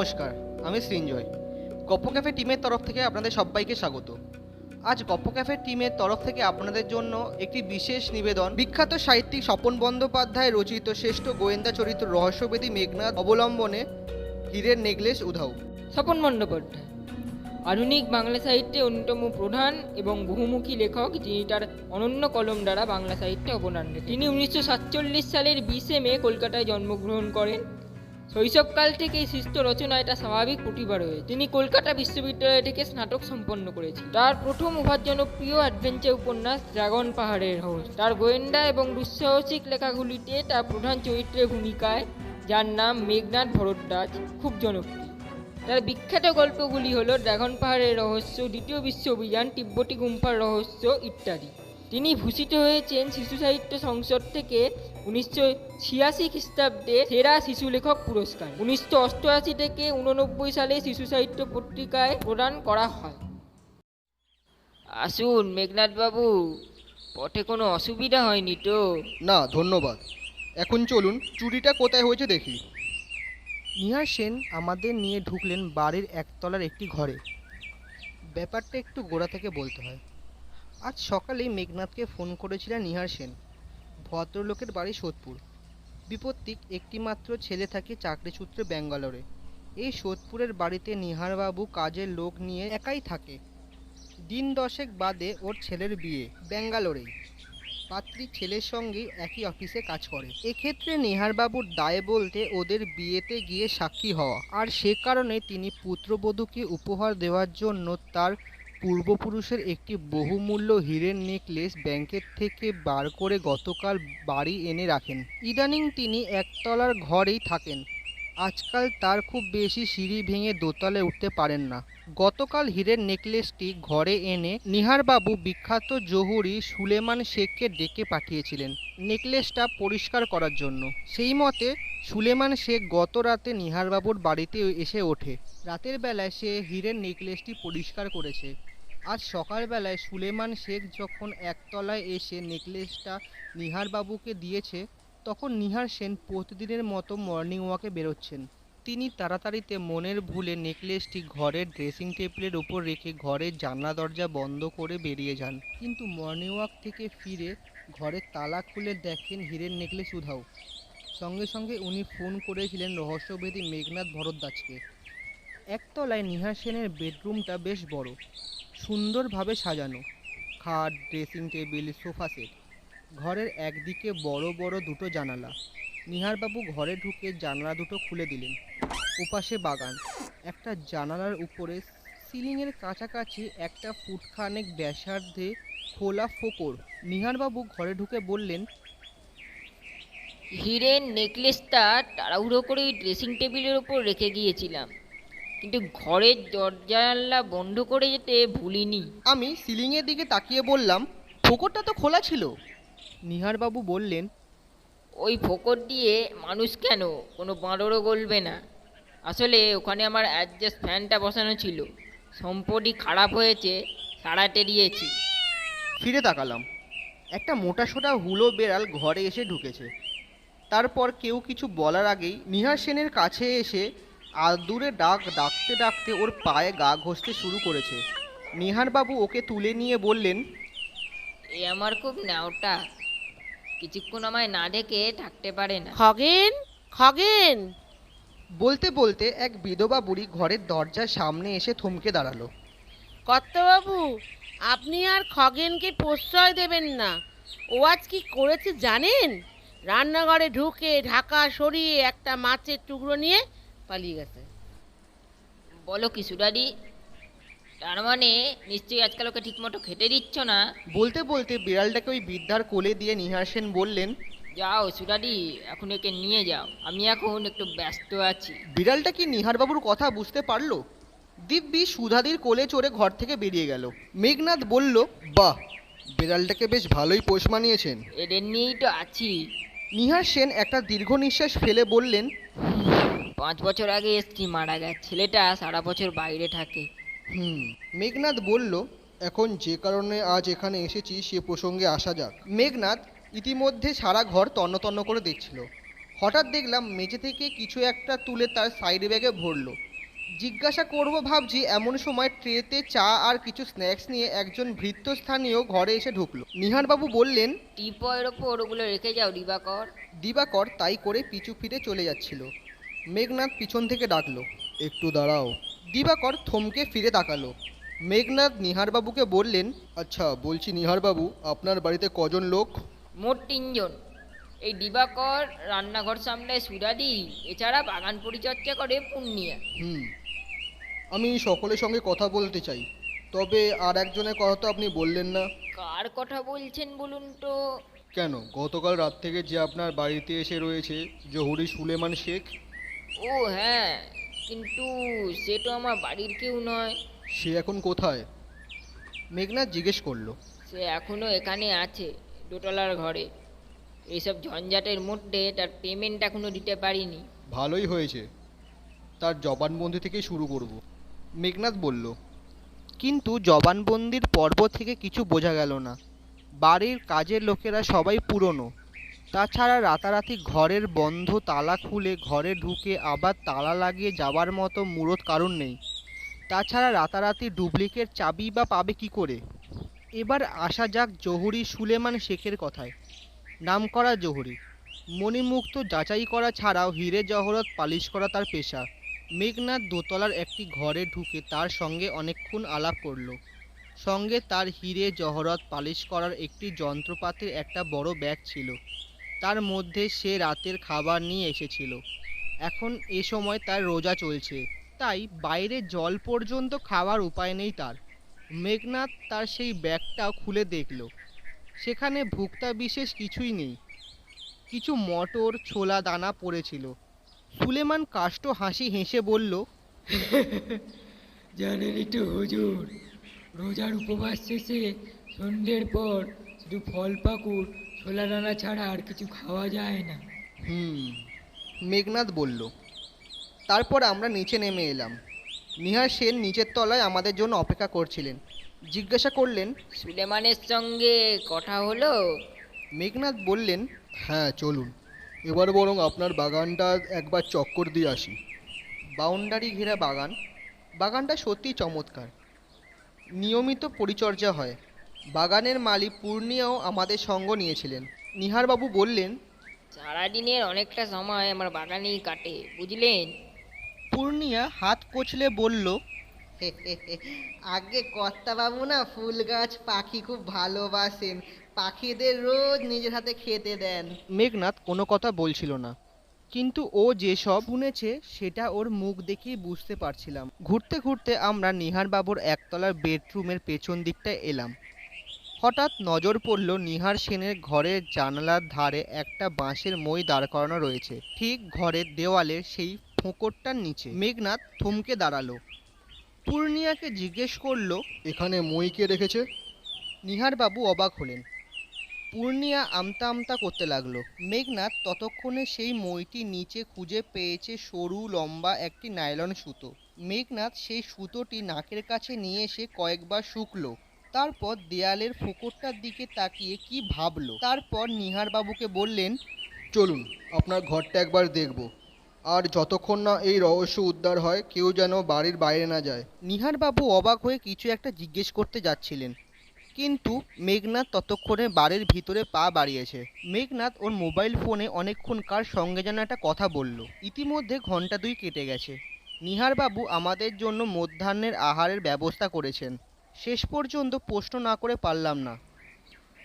নমস্কার, আমি সৃঞ্জয়। গপ্প ক্যাফে টিমের তরফ থেকে আপনাদের সবাইকে স্বাগত। আজ গপ্প ক্যাফে টিমের তরফ থেকে আপনাদের জন্য একটি বিশেষ নিবেদন। বিখ্যাত সাহিত্যিক স্বপন বন্দ্যোপাধ্যায় রচিত শ্রেষ্ঠ গোয়েন্দা চরিত্র রহস্যবেদী মেঘনাথ অবলম্বনে হীরের নেকলেস উধাও। স্বপন বন্দ্যোপাধ্যায়, আধুনিক বাংলা সাহিত্যে অন্যতম প্রধান এবং বহুমুখী লেখক, যিনি তার অনন্য কলম দ্বারা বাংলা সাহিত্যে অবদান রেখেছেন। তিনি উনিশশো সাতচল্লিশ সালের বিশে মে কলকাতায় জন্মগ্রহণ করেন। শৈশবকাল থেকেই সৃষ্ট রচনায় তার স্বাভাবিক প্রতিভা রয়েছে তিনি কলকাতা বিশ্ববিদ্যালয় থেকে স্নাতক সম্পন্ন করেছেন। তার প্রথম উপার্জনপ্রিয় অ্যাডভেঞ্চার উপন্যাস ড্রাগন পাহাড়ের রহস্য তার গোয়েন্দা এবং দুঃসাহসিক লেখাগুলিতে তার প্রধান চরিত্রের ভূমিকায়, যার নাম মেঘনাথ ভরদ্বাজ, খুব জনপ্রিয়। তার বিখ্যাত গল্পগুলি হলো ড্রাগন পাহাড়ের রহস্য, দ্বিতীয় বিশ্ব অভিযান, তিব্বতী গুম্ফার রহস্য ইত্যাদি। তিনি ভূষিত হয়েছেন শিশু সাহিত্য সংসদ থেকে উনিশশো ছিয়াশি খ্রিস্টাব্দে সেরা শিশু লেখক পুরস্কার। উনিশশো অষ্টআশি থেকে উননব্বই সালে শিশু সাহিত্য পত্রিকায় প্রদান করা হয়। আসুন মেঘনাথবাবু পথে কোনো অসুবিধা হয়নি তো? না ধন্যবাদ। এখন চলুন চুরিটা কোথায় হয়েছে দেখি। নিহার সেন আমাদের নিয়ে ঢুকলেন বাড়ির একতলার একটি ঘরে। ব্যাপারটা একটু গোড়া থেকে বলতে হয়। আজ সকালে মেঘনাথকে ফোন করেছিলেন নিহার সেন। ভদ্রলোকের বাড়ি সোদপুর। বিপত্তিক, একটিমাত্র ছেলে থাকে চাকরি সূত্রে ব্যাঙ্গালোরে। এই সোদপুরের বাড়িতে নিহারবাবু কাজের লোক নিয়ে একাই থাকে। দিন দশেক বাদে ওর ছেলের বিয়ে, ব্যাঙ্গালোরেই। পাত্রী ছেলের সঙ্গেই একই অফিসে কাজ করে। এক্ষেত্রে নিহারবাবুর দায় বলতে ওদের বিয়েতে গিয়ে সাক্ষী হওয়া। আর সে কারণে তিনি পুত্রবধূকে উপহার দেওয়ার জন্য তার পূর্বপুরুষের একটি বহুমূল্য হীরের নেকলেস ব্যাংকের থেকে বার করে গতকাল বাড়ি এনে রাখেন। ইদানিং তিনি একতলার ঘরেই থাকেন। আজকাল তার খুব বেশি সিঁড়ি ভেঙে দোতলায় উঠতে পারেন না। গতকাল হীরের নেকলেসটি ঘরে এনে নিহারবাবু বিখ্যাত জহুরি সুলেমান শেখকে ডেকে পাঠিয়েছিলেন নেকলেসটা পরিষ্কার করার জন্য। সেই মতে সুলেমান শেখ গত রাতে নিহারবাবুর বাড়িতে এসে ওঠে। রাতের বেলায় সে হীরের নেকলেসটি পরিষ্কার করেছে। আজ সকালবেলায় সুলেমান শেখ যখন একতলায় এসে নেকলেসটা নিহারবাবুকে দিয়েছে তখন নিহার সেন প্রতিদিনের মতো মর্নিং ওয়াকে বেরোচ্ছেন। তিনি তাড়াতাড়িতে মনের ভুলে নেকলেসটি ঘরের ড্রেসিং টেবিলের উপর রেখে ঘরের জানলা দরজা বন্ধ করে বেরিয়ে যান। কিন্তু মর্নিং ওয়াক থেকে ফিরে ঘরের তালা খুলে দেখেন হীরের নেকলেস উধাও। সঙ্গে সঙ্গে উনি ফোন করেছিলেন রহস্যভেদী মেঘনাথ ভরদ্বাজকে। একতলায় নিহার সেনের বেডরুমটা বেশ বড়, সুন্দরভাবে সাজানো। খাট ড্রেসিং টেবিল সোফা সেট ঘরের একদিকে বড় বড় দুটো জানালা। নিহারবাবু ঘরে ঢুকে জানালা দুটো খুলে দিলেন। ওপাশে বাগান। একটা জানালার উপরে সিলিংয়ের কাছাকাছি একটা ফুটখানেক ব্যাসার্ধে খোলা ফোকর। নিহারবাবু ঘরে ঢুকে বললেন হীরের নেকলেসটা তাড়াহুড়ো করে ওই ড্রেসিং টেবিলের ওপর রেখে গিয়েছিলাম। কিন্তু ঘরের দরজা জানলা বন্ধ করে যেতে ভুলিনি। আমি সিলিংয়ের দিকে তাকিয়ে বললাম ফোকরটা তো খোলা ছিল। নিহারবাবু বললেন ওই ফোকর দিয়ে মানুষ কেন? কোনো বাঁদরও গলবে না। আসলে ওখানে আমার অ্যাডজাস্ট ফ্যানটা বসানো ছিল। সম্পত্তি খারাপ হয়েছে সারাতে দিয়েছি ফিরে তাকালাম। একটা মোটা সোটা হুলো বেড়াল ঘরে এসে ঢুকেছে। তারপর কেউ কিছু বলার আগেই নিহার সেনের কাছে এসে আদুরে ডাক ডাকতে ডাকতে ওর পায়ে গা ঘষতে শুরু করেছে। নিহারবাবু ওকে তুলে নিয়ে বললেন এ আমার খুব নাওটা কিছুক্ষণ আমায় না দেখে থাকতে পারে না। খগেন খগেন। বলতে বলতে এক বিধবা বুড়ি ঘরের দরজার সামনে এসে থমকে দাঁড়াল। কর্তাবাবু আপনি আর খগেনকে প্রশ্রয় দেবেন না। ও আজ কি করেছে জানেন? রান্নাঘরে ঢুকে ঢাকা সরিয়ে একটা মাছের টুকরো নিয়ে পালিয়ে গেছে। বলো কি সুডাদি তার মানে নিশ্চয়ই আজকাল ওকে ঠিকমতো খেতে দিচ্ছ না? বলতে বলতে বিড়ালটাকে ওই বৃদ্ধার কোলে দিয়ে নিহার সেন বললেন যাও সুডাদি এখন একে নিয়ে যাও। আমি এখন একটু ব্যস্ত আছি। বিড়ালটা কি নিহারবাবুর কথা বুঝতে পারল? দিব্যি সুধাদির কোলে চড়ে ঘর থেকে বেরিয়ে গেল। মেঘনাথ বলল বাহ বিড়ালটাকে বেশ ভালোই পোষ মানিয়েছেন। এদের নিয়েই তো আছি। নিহার সেন একটা দীর্ঘ নিঃশ্বাস ফেলে বললেন পাঁচ বছর আগে স্ত্রী মারা গেছে। ছেলেটা সারা বছর বাইরে থাকে। হুম। মেঘনাথ বলল এখন যে কারণে আজ এখানে এসেছি সে প্রসঙ্গে আসা যাক। মেঘনাথ ইতিমধ্যে সারা ঘর তন্ন তন্ন করে দেখছিল। হঠাৎ দেখলাম মেঝে থেকে কিছু একটা তুলে তার সাইড ব্যাগে ভরলো। জিজ্ঞাসা করব ভাবছি এমন সময় ট্রেতে চা আর কিছু স্ন্যাক্স নিয়ে একজন ভৃত্যস্থানীয় ঘরে এসে ঢুকলো। নিহারবাবু বললেন টিপয়ের ওপর ওগুলো রেখে যাও দিবাকর। দিবাকর তাই করে পিছু ফিরে চলে যাচ্ছিল। মেঘনাথ পিছন থেকে ডাকলো একটু দাঁড়াও। দিবাকর থমকে ফিরে তাকালো। মেঘনাথ নিহারবাবুকে বললেন আচ্ছা বলছি নিহারবাবু আপনার বাড়িতে কজন লোক? মোট তিনজন। এই দিবাকর রান্নাঘর সামলায় সুরাদি এছাড়া বাগান পরিচর্যা করে পূর্ণিয়া হুম আমি সকলের সঙ্গে কথা বলতে চাই। তবে আর একজনের কথা তো আপনি বললেন না। কার কথা বলছেন বলুন তো? কেন? গতকাল রাত থেকে যে আপনার বাড়িতে এসে রয়েছে জহুরি সুলেমান শেখ? ও হ্যাঁ কিন্তু সে তো আমার বাড়ির কেউ নয়। সে এখন কোথায়? মেঘনাথ জিজ্ঞেস করল। সে এখনও এখানে আছে দোতলার ঘরে। এইসব ঝঞ্ঝাটের মধ্যে তার পেমেন্ট এখনও দিতে পারিনি। ভালোই হয়েছে। তার জবানবন্দি থেকেই শুরু করব। মেঘনাথ বলল কিন্তু জবানবন্দির পর্ব থেকে কিছু বোঝা গেল না। বাড়ির কাজের লোকেরা সবাই পুরনো। তাছাড়া রাতারাতি ঘরের বন্ধ তালা খুলে ঘরে ঢুকে আবার তালা লাগিয়ে যাবার মতো মূরত কারণ নেই। তাছাড়া রাতারাতি ডুপ্লিকেট চাবি বা পাবে কি করে? এবার আসা যাক জহুরি সুলেমান শেখের কথায়। নামকরা জহুরি। মণিমুক্ত যাচাই করা ছাড়াও হিরে জহরত পালিশ করা তার পেশা। মেঘনাথ দোতলার একটি ঘরে ঢুকে তার সঙ্গে অনেকক্ষণ আলাপ করল। সঙ্গে তার হিরে জহরত পালিশ করার একটি যন্ত্রপাতির একটা বড় ব্যাগ ছিল। তার মধ্যে সে রাতের খাবার নিয়ে এসেছিল। এখন এ সময় তার রোজা চলছে। তাই বাইরে জল পর্যন্ত খাওয়ার উপায় নেই তার। মেঘনাথ তার সেই ব্যাগটা খুলে দেখল। সেখানে ভুক্তা বিশেষ কিছুই নেই। কিছু মটর, ছোলা, দানা পড়েছিল। সুলেমান কাষ্ট হাসি হেসে বলল জানেনই তো হুজুর, রোজার উপবাস শেষে সন্ধ্যের পর শুধু ফল পাকুড় ছোলা দানা ছাড়া আর কিছু খাওয়া যায় না। হুম মেঘনাথ বলল তারপর আমরা নিচে নেমে এলাম। নিহার সেন নিচের তলায় আমাদের জন্য অপেক্ষা করছিলেন। জিজ্ঞাসা করলেন সুলেমানের সঙ্গে কথা হলো? মেঘনাথ বললেন হ্যাঁ চলুন। এবার বরং আপনার বাগানটা একবার চক্কর দিয়ে আসি। বাউন্ডারি ঘেরা বাগান। বাগানটা সত্যিই চমৎকার। নিয়মিত পরিচর্যা হয়। বাগানের মালিক পূর্ণিয়াও আমাদের সঙ্গ নিয়েছিলেন। নিহারবাবু বললেন সারাদিনের অনেকটা সময় আমার বাগানেই কাটে বুঝলেন? পূর্ণিয়া হাত কচলে বলল আগে কর্তাবাবু না ফুল গাছ পাখি খুব ভালোবাসেন পাখিদের রোজ নিজের হাতে খেতে দেন। মেঘনাথ কোনো কথা বলছিল না কিন্তু ও যেসব শুনেছে সেটা ওর মুখ দেখেই বুঝতে পারছিলাম। ঘুরতে ঘুরতে আমরা নিহারবাবুর একতলার বেডরুমের পেছন দিকটায় এলাম। হঠাৎ নজর পড়ল নিহার সেনের ঘরের জানালার ধারে একটা বাঁশের মই দাঁড় করানো রয়েছে। ঠিক ঘরের দেওয়ালের সেই ফোঁকরটার নিচে মেঘনাথ থমকে দাঁড়াল। পূর্ণিয়াকে জিজ্ঞেস করল এখানে মই কে রেখেছে? নিহারবাবু অবাক হলেন। পূর্ণিয়া আমতা আমতা করতে লাগল। মেঘনাথ ততক্ষণে সেই মইটি নিচে খুঁজে পেয়েছে সরু লম্বা একটি নাইলন সুতো। মেঘনাথ সেই সুতোটি নাকের কাছে নিয়ে এসে কয়েকবার শুকলো। তারপর দেয়ালের ফোকরটার দিকে তাকিয়ে কি ভাবলো? তারপর নিহারবাবুকে বললেন, চলুন, আপনার ঘরটা একবার দেখব। আর যতক্ষণ না এই রহস্য উদ্ধার হয়, কেউ যেন বাড়ির বাইরে না যায়। নিহারবাবু অবাক হয়ে কিছু একটা জিজ্ঞেস করতে যাচ্ছিলেন। কিন্তু মেঘনাথ ততক্ষণে বাড়ির ভিতরে পা বাড়িয়েছে। মেঘনাথ ওর মোবাইল ফোনে অনেকক্ষণ কার সঙ্গে যেন একটা কথা বলল। ইতিমধ্যে ঘণ্টা দুই কেটে গেছে। নিহারবাবু আমাদের জন্য মধ্যাহ্নের আহারের ব্যবস্থা করেছেন। শেষ পর্যন্ত প্রশ্ন না করে পারলাম না।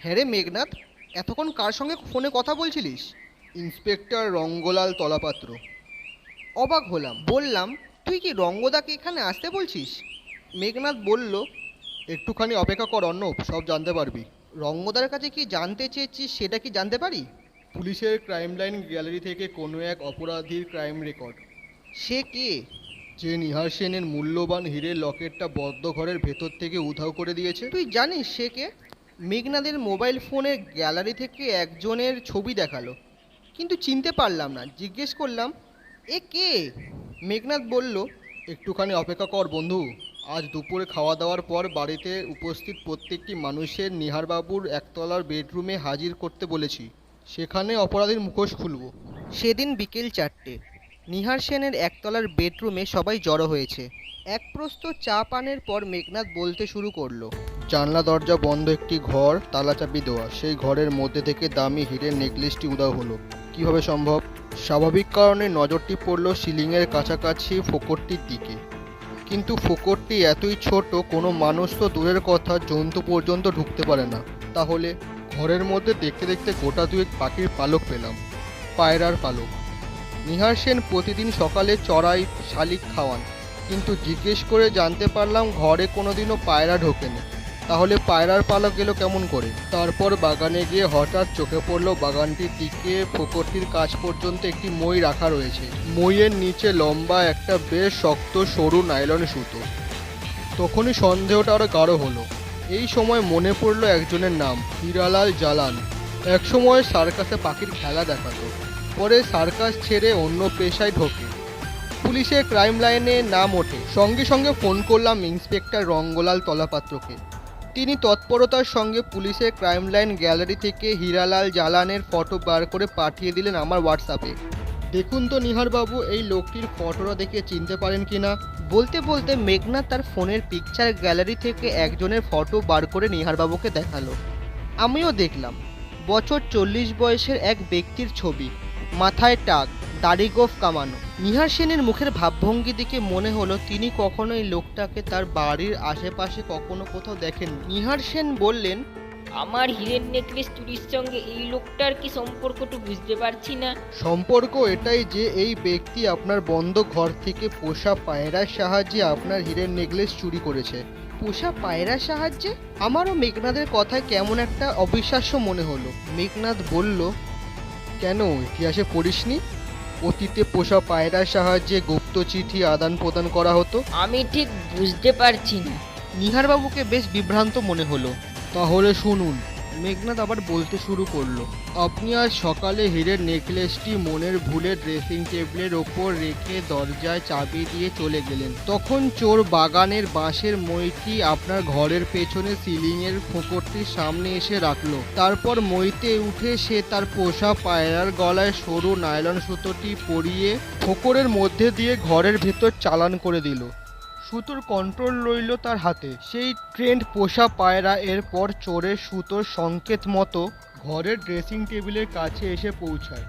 হ্যাঁ রে মেঘনাথ এতক্ষণ কার সঙ্গে ফোনে কথা বলছিলিস? ইন্সপেক্টর রঙ্গলাল তলাপাত্র। অবাক হলাম বললাম তুই কি রঙ্গদাকে এখানে আসতে বলছিস? মেঘনাথ বলল একটুখানি অপেক্ষা কর অর্ণব সব জানতে পারবি। রঙ্গদার কাছে কি জানতে চেয়েছিস সেটা কি জানতে পারি? পুলিশের ক্রাইম লাইন গ্যালারি থেকে কোনো এক অপরাধীর ক্রাইম রেকর্ড। সে কে? যে নিহার সেনের মূল্যবান হীরের লকেটটা বদ্ধ ঘরের ভেতর থেকে উধাও করে দিয়েছে? তুই জানিস সে কে? মেঘনাদের মোবাইল ফোনের গ্যালারি থেকে একজনের ছবি দেখাল। কিন্তু চিনতে পারলাম না, জিজ্ঞেস করলাম, এ কে? মেঘনাথ বলল, একটুখানি অপেক্ষা কর বন্ধু। আজ দুপুরে খাওয়া দাওয়ার পর বাড়িতে উপস্থিত প্রত্যেকটি মানুষের নিহারবাবুর একতলার বেডরুমে হাজির করতে বলেছি। সেখানে অপরাধীর মুখোশ খুলব। সেদিন বিকেল চারটে। নিহার সেনের একতলার বেডরুমে সবাই জড়ো হয়েছে। এক প্রস্ত চা পানের পর মেঘনাথ বলতে শুরু করল, জানলা, দরজা বন্ধ, একটি ঘর তালাচাবি দেওয়া। সেই ঘরের মধ্যে থেকে দামি হিরের নেকলেসটি উদাও হলো। কীভাবে সম্ভব? স্বাভাবিক কারণে নজরটি পড়ল সিলিংয়ের কাছাকাছি ফোকরটির দিকে। কিন্তু ফোকরটি এতই ছোট, কোনো মানুষ তো দূরের কথা জন্তু পর্যন্ত ঢুকতে পারে না। তাহলে ঘরের মধ্যে দেখতে দেখতে গোটা দুয়েক পাখির পালক পেলাম, পায়রার পালক। নিহার সেন প্রতিদিন সকালে চড়াই, শালিক খাওয়ান। কিন্তু জিজ্ঞেস করে জানতে পারলাম ঘরে কোনোদিনও পায়রা ঢোকেনি। তাহলে পায়রার পালক এলো কেমন করে? তারপর বাগানে গিয়ে হঠাৎ চোখে পড়ল বাগানটির দিকে ফোকরটির কাছ পর্যন্ত একটি মই রাখা রয়েছে। মইয়ের নিচে লম্বা একটা বেশ শক্ত সরু নাইলন সুতো। তখনই সন্দেহটা আরও গাঢ় হলো। এই সময় মনে পড়ল একজনের নাম, হিরালাল জালান একসময় সার্কাসে পাখির খেলা দেখাতো। পরে সার্কাস ছেড়ে অন্য পেশায় ঢোকে। পুলিশে ক্রাইম লাইনে নাম ওঠে। সঙ্গে সঙ্গে ফোন করলাম ইন্সপেক্টর রঙ্গলাল তলাপাত্রকে। তিনি তৎপরতার সঙ্গে পুলিশের ক্রাইম লাইন গ্যালারি থেকে হীরালাল জালানের ফটো বার করে পাঠিয়ে দিলেন আমার হোয়াটসঅ্যাপে। দেখুন তো নিহারবাবু, এই লোকটির ফটোটা দেখে চিনতে পারেন কি না? বলতে বলতে মেঘনাথ তার ফোনের পিকচার গ্যালারি থেকে একজনের ফটো বার করে নিহারবাবুকে দেখাল। আমিও দেখলাম। বছর চল্লিশ বয়সের এক ব্যক্তির ছবি। মাথায় টাক দাড়ি গোফ কামানো। নিহার সেনের মুখের ভাবভঙ্গি দেখে মনে হলো তিনি কখনো এই লোকটাকে তার বাড়ির আশেপাশে কখনো কোথাও দেখেন নিহার সেন বললেন আমার হীরের নেকলেস চুরির সঙ্গে এই লোকটার কি সম্পর্কটু বুঝতে পারছি না? সম্পর্ক এটাই যে এই ব্যক্তি আপনার বন্ধ ঘর থেকে পোষা পায়রার সাহায্যে আপনার হীরের নেকলেস চুরি করেছে। পোষা পায়রার সাহায্যে? আমারও মেঘনাথের কথায় কেমন একটা অবিশ্বাস্য মনে হলো। মেঘনাথ বলল কেন? ইতিহাসে পড়িসনি? অতীতে পোষা পায়রার সাহায্যে গুপ্ত চিঠি আদান প্রদান করা হতো? আমি ঠিক বুঝতে পারছি না। নিহারবাবুকে বেশ বিভ্রান্ত মনে হলো। তাহলে শুনুন মেঘনাথ আবার বলতে শুরু করল, আপনি আজ সকালে হীরের নেকলেসটি মনের ভুলে ড্রেসিং টেবিলের ওপর রেখে দরজায় চাবি দিয়ে চলে গেলেন। তখন চোর বাগানের বাঁশের মইটি আপনার ঘরের পেছনে সিলিংয়ের ফোকরটির সামনে এসে রাখল। তারপর মইতে উঠে সে তার পোষা পায়রার গলায় সরু নাইলন সুতোটি পরিয়ে ফোকরের মধ্যে দিয়ে ঘরের ভেতর চালান করে দিল। সুতোর কন্ট্রোল রইল তার হাতে। সেই ট্রেন্ড পোষা পায়রা এরপর চোরের সুতোর সংকেত মতো ঘরের ড্রেসিং টেবিলের কাছে এসে পৌঁছায়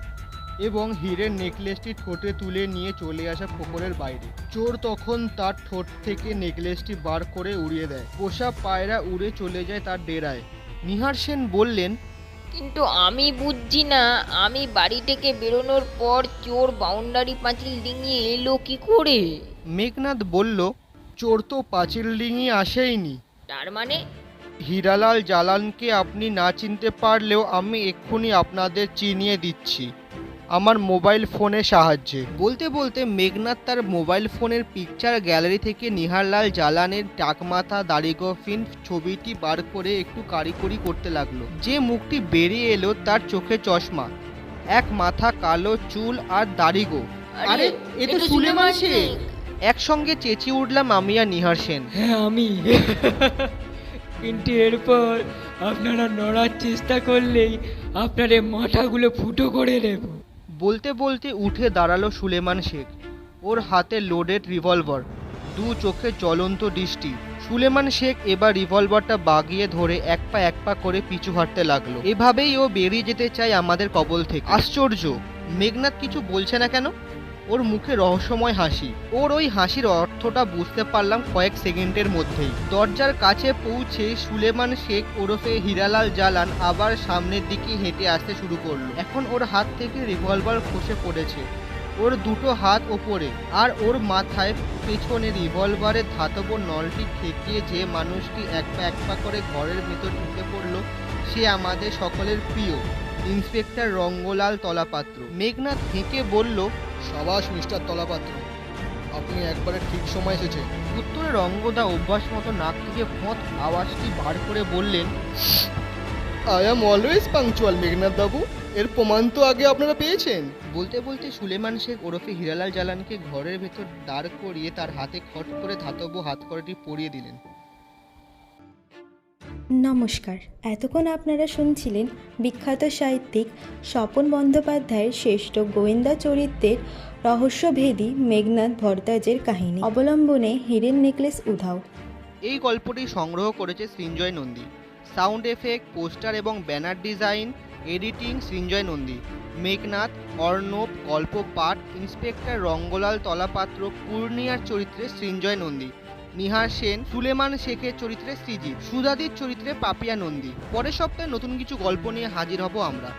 এবং হীরের নেকলেসটি ঠোঁটে তুলে নিয়ে চলে আসা ফোকরের বাইরে। চোর তখন তার ঠোঁট থেকে নেকলেসটি বার করে উড়িয়ে দেয়। পোষা পায়রা উড়ে চলে যায় তার ডেরায়। নিহার সেন বললেন কিন্তু আমি বুঝছি না আমি বাড়ি থেকে বেরোনোর পর চোর বাউন্ডারি পাঁচিল ডিঙিয়ে এলো কি করে? মেঘনাথ বলল চোর তো পাঁচিল ডিঙিয়ে আসেইনি। তার মানে? হীরালাল জালানকে আপনি না চিনতে পারলেও আমি এক্ষুনি আপনাদের চিনিয়ে দিচ্ছি। আমার মোবাইল ফোনের সাহায্যে। বলতে বলতে মেঘনাথ তার মোবাইল ফোনের পিকচার গ্যালারি থেকে নিহারলাল জালানের টাকমাথা দাড়িগফিন ছবিটি বার করে একটু কারিগরি করতে লাগল। যে মুখটি বেরিয়ে এলো তার চোখে চশমা। এক মাথা কালো চুল আর দাড়িগো। আরে এ তো সুলেমান শেখ। একসঙ্গে চেঁচিয়ে উঠলাম আমি আর নিহার সেন। হ্যাঁ আমি। কিন্তু এরপর আপনারা নড়ার চেষ্টা করলেই আপনার এই মাথাগুলো ফুটো করে নেব বলতে বলতে উঠে দাঁড়াল সুলেমান শেখ। ওর হাতে লোডেড রিভলভার দু চোখে জ্বলন্ত দৃষ্টি। সুলেমান শেখ এবার রিভলভারটা বাগিয়ে ধরে এক পা এক পা করে পিছু হাঁটতে লাগল। এভাবেই ও বেরিয়ে যেতে চায় আমাদের কবল থেকে। আশ্চর্য! মেঘনাথ কিছু বলছে না কেন? ওর মুখে রহস্যময় হাসি। ওর ওই হাসির অর্থটা বুঝতে পারলাম কয়েক সেকেন্ডের মধ্যেই। দরজার কাছে পৌঁছে সুলেমান শেখ ওরফে হীরালাল জালান আবার সামনের দিকে হেঁটে আসতে শুরু করল। এখন ওর হাত থেকে রিভলভার খসে পড়েছে। ওর দুটো হাত ওপরে আর ওর মাথায় পেছনে রিভলভারের ধাতব নলটি ঠেকিয়ে যে মানুষটি এক পা এক পা করে ঘরের ভেতর ঢুকে পড়ল, সে আমাদের সকলের প্রিয় ইন্সপেক্টর রঙ্গলাল তলাপাত্র। মেঘনাথ হেঁকে বলল সাবাস মিস্টার তলাপাত্র আপনি একবারে ঠিক সময় এসেছেন। উত্তরে রঙ্গদা অভ্যাস মতো নাক থেকে ফোঁত আওয়াজটি বার করে বললেন I am always punctual Meghnath বাবু এর প্রমাণ তো আগে আপনারা পেয়েছেন। বলতে বলতে সুলেমান শেখ ওরফে হিরালাল জালানকে ঘরের ভেতর দাঁড় করিয়ে তার হাতে খট করে ধাতব হাতকড়াটি পরিয়ে দিলেন। নমস্কার। এতক্ষণ আপনারা শুনছিলেন বিখ্যাত সাহিত্যিক স্বপন বন্দ্যোপাধ্যায়ের শ্রেষ্ঠ গোয়েন্দা চরিত্রের রহস্যভেদী মেঘনাথ ভরদ্বাজের কাহিনী। অবলম্বনে হিরেন নেকলেস উধাও। এই গল্পটি সংগ্রহ করেছে Srinjoy Nandi. Sound effect, poster এবং banner design, editing Srinjoy Nandi. Meghnath Arnab গল্প পাঠ ইন্সপেক্টর রঙ্গলাল তলাপাত্র পূর্ণিয়ার চরিত্রে সৃঞ্জয় নন্দী। নিহার সেন, সুলেমান শেখের চরিত্রে শ্রীজিৎ সুদাদির চরিত্রে পাপিয়া নন্দী। পরের সপ্তাহে নতুন কিছু গল্প নিয়ে হাজির হব আমরা।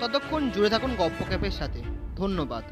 ততক্ষণ জুড়ে থাকুন গপ্প ক্যাপের সাথে। ধন্যবাদ।